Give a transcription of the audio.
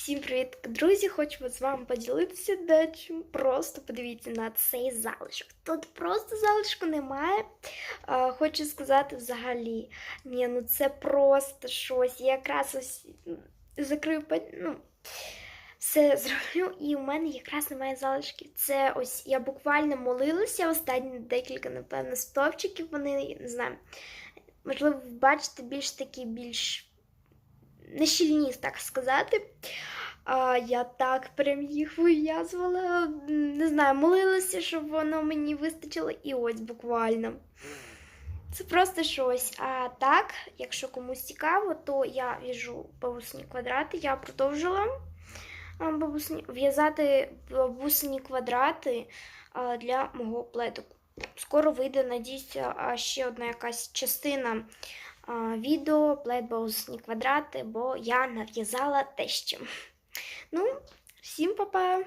Всім привіт, друзі! Хочу з вами поділитися дечим. Просто подивіться на цей залишок. Тут просто залишку немає. А, хочу сказати взагалі. Ні, ну це просто щось. Я якраз ось закрию ну, все зроблю, і у мене якраз немає залишків. Це ось я буквально молилася останні декілька, напевно, стовпчиків. Вони не знаю. Можливо, бачите більш такі більш нещільні, так сказати. А я так прям їх вив'язувала, не знаю, молилася, щоб воно мені вистачило, і ось буквально. Це просто щось. А так, якщо комусь цікаво, то я в'яжу бабусині квадрати. Я продовжила а, бабусині, в'язати бабусині квадрати для мого плетику. Скоро вийде, надіюся, ще одна якась частина відео плед бабусині квадрати, бо я нав'язала те ще. Ну, всім па-па!